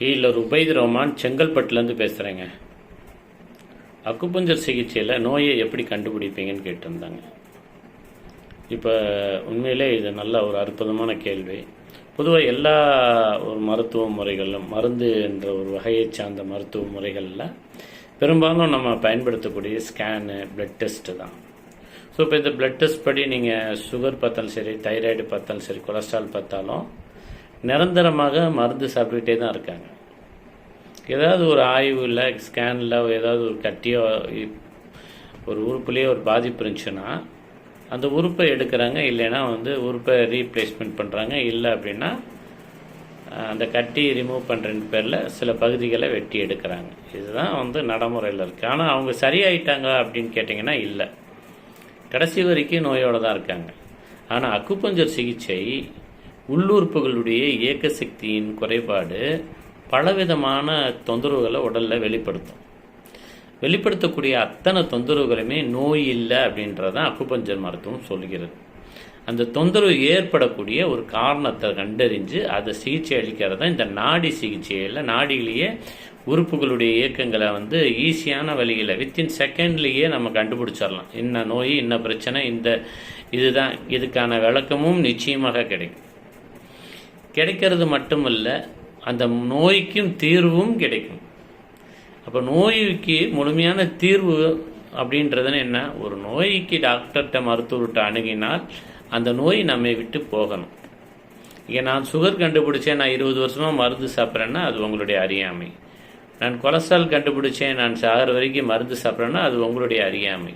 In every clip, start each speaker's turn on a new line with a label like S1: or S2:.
S1: Healer Ubaid Rahman செங்கல்பட்டுலேருந்து பேசுகிறேங்க acupuncture சிகிச்சையில் நோயை எப்படி கண்டுபிடிப்பீங்கன்னு கேட்டிருந்தாங்க. இப்போ உண்மையிலே இது நல்ல ஒரு அற்புதமான கேள்வி. பொதுவாக எல்லா ஒரு மருத்துவ முறைகளும் மருந்து என்ற ஒரு வகையை சார்ந்த மருத்துவ முறைகளில் பெரும்பாலும் நம்ம பயன்படுத்தக்கூடிய ஸ்கேனு பிளட் டெஸ்ட்டு தான். ஸோ இப்போ இந்த பிளட் டெஸ்ட் படி நீங்கள் சுகர் பார்த்தாலும் சரி தைராய்டு பார்த்தாலும் சரி கொலஸ்ட்ரால் பார்த்தாலும் நிரந்தரமாக மருந்து சாப்பிட்டுக்கிட்டே தான் இருக்காங்க. ஏதாவது ஒரு ஆய்வு இல்லை ஸ்கேன் ஸ்கேனில் ஏதாவது ஒரு கட்டியோ ஒரு உறுப்புலேயே ஒரு பாதிப்பு இருந்துச்சுன்னா அந்த உறுப்பை எடுக்கிறாங்க. இல்லைன்னா வந்து உறுப்பை ரீப்ளேஸ்மெண்ட் பண்ணுறாங்க இல்லை அப்படின்னா அந்த கட்டி ரிமூவ் பண்ணுறேன்னு பேரில் சில பகுதிகளை வெட்டி எடுக்கிறாங்க. இதுதான் வந்து நடைமுறையில் இருக்குது ஆனால் அவங்க சரியாயிட்டாங்க அப்படின்னு கேட்டிங்கன்னா இல்லை. கடைசி வரைக்கும் நோயோடு தான் இருக்காங்க. ஆனால் அக்குப்பஞ்சர் சிகிச்சை உள்ளுறுப்புகளுடைய இயக்க சக்தியின் குறைபாடு பலவிதமான தொந்தரவுகளை உடலில் வெளிப்படுத்தும். வெளிப்படுத்தக்கூடிய அத்தனை தொந்தரவுகளுமே நோய் இல்லை அப்படின்றதான் அக்குப்பஞ்சர் மருத்துவம் சொல்கிறது அந்த தொந்தரவு ஏற்படக்கூடிய ஒரு காரணத்தை கண்டறிஞ்சு அதை சிகிச்சை அளிக்கிறது தான் இந்த நாடி சிகிச்சையில் நாடியிலேயே உறுப்புகளுடைய இயக்கங்களை வந்து ஈஸியான வழியில் வித்தின் செகண்ட்லேயே நம்ம கண்டுபிடிச்சிடலாம். என்ன நோய் என்ன பிரச்சனை இந்த இதுதான் இதுக்கான விளக்கமும் நிச்சயமாக கிடைக்கும். கிடைக்கிறது மட்டுமல்ல அந்த நோய்க்கும் தீர்வும் கிடைக்கும். அப்போ நோய்க்கு முழுமையான தீர்வு அப்படின்றதுன்னு என்ன? ஒரு நோய்க்கு டாக்டர்கிட்ட மருத்துவர்கிட்ட அணுகினால் அந்த நோய் நம்மை விட்டு போகணும். இங்கே நான் சுகர் கண்டுபிடிச்சேன் நான் இருபது வருஷமாக மருந்து சாப்பிட்றேன்னா அது உங்களுடைய அறியாமை. நான் கொலஸ்ட்ரால் கண்டுபிடிச்சேன் நான் சாகிற வரைக்கும் மருந்து சாப்பிட்றேன்னா அது உங்களுடைய அறியாமை.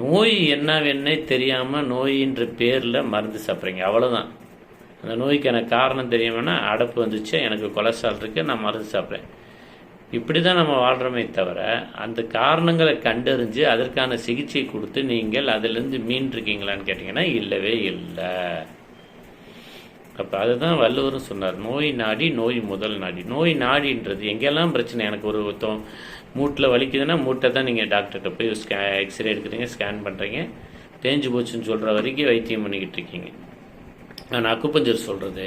S1: நோய் என்னவென்னே தெரியாமல் நோயின்ற பேரில் மருந்து சாப்பிட்றீங்க அவ்வளோதான் அந்த நோய்க்கான காரணம் தெரியுமென்னா அடப்பு வந்துச்சு எனக்கு கொலஸ்ட்ரால் இருக்குது நான் மருந்து சாப்பிட்றேன். இப்படி தான் நம்ம வாழ்கிறோமே தவிர அந்த காரணங்களை கண்டறிஞ்சு அதற்கான சிகிச்சை கொடுத்து நீங்கள் அதிலிருந்து மீண்டிருக்கீங்களான்னு கேட்டிங்கன்னா இல்லவே இல்லை. அப்போ அதுதான் வள்ளுவரும் சொன்னார் நோய் நாடி நோய் முதல் நாடி. நோய் நாடின்றது எங்கெல்லாம் பிரச்சனை? எனக்கு ஒரு ஒருத்தம் மூட்டில் வலிக்குதுன்னா மூட்டை தான் நீங்கள் டாக்டர்கிட்ட போய் ஸ்கே எக்ஸ்ரே எடுக்கிறீங்க ஸ்கேன் பண்ணுறீங்க தேஞ்சு போச்சுன்னு சொல்கிற வரைக்கும் வைத்தியம் பண்ணிக்கிட்டு இருக்கீங்க. நான் அக்குப்பஞ்சர் சொல்கிறது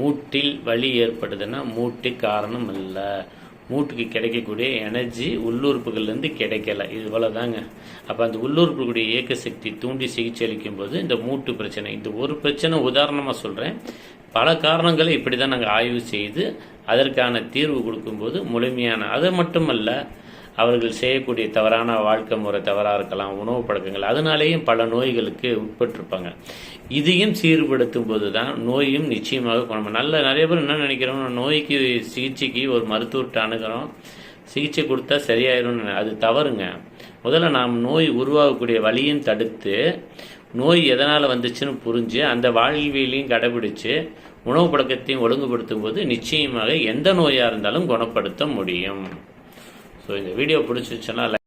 S1: மூட்டில் வலி ஏற்படுதுன்னா மூட்டு காரணம் இல்லை மூட்டுக்கு கிடைக்கக்கூடிய எனர்ஜி உள்ளுறுப்புகள்லேருந்து கிடைக்கல. இது இவ்வளோதாங்க அப்போ அந்த உள்ளுறுப்புகளுடைய இயக்க சக்தி தூண்டி சிகிச்சை அளிக்கும் போது இந்த மூட்டு பிரச்சனை இந்த ஒரு பிரச்சனை உதாரணமாக சொல்கிறேன் பல காரணங்களை இப்படி தான் நாங்கள் ஆய்வு செய்து அதற்கான தீர்வு கொடுக்கும்போது முழுமையான அது மட்டுமல்ல அவர்கள் செய்யக்கூடிய தவறான வாழ்க்கை முறை தவறாக இருக்கலாம் உணவு பழக்கங்கள். அதனாலேயும் பல நோய்களுக்கு உட்பட்டிருப்பாங்க. இதையும் சீர்படுத்தும் போது தான் நோயும் நிச்சயமாக குணம் நல்ல நிறைய பேர் என்ன நினைக்கிறோம் நோய்க்கு சிகிச்சைக்கு ஒரு மருத்துவர்கிட்ட அணுகிறோம் சிகிச்சை கொடுத்தா சரியாயிரும்னு அது தவறுங்க. முதல்ல நாம் நோய் உருவாகக்கூடிய வழியும் தடுத்து நோய் எதனால் வந்துச்சுன்னு புரிஞ்சு அந்த வாழ்வியலையும் கடைபிடிச்சு உணவு பழக்கத்தையும் ஒழுங்குபடுத்தும் போது நிச்சயமாக எந்த நோயாக இருந்தாலும் குணப்படுத்த முடியும். ஸோ இந்த வீடியோ பிடிச்சிருச்சுன்னா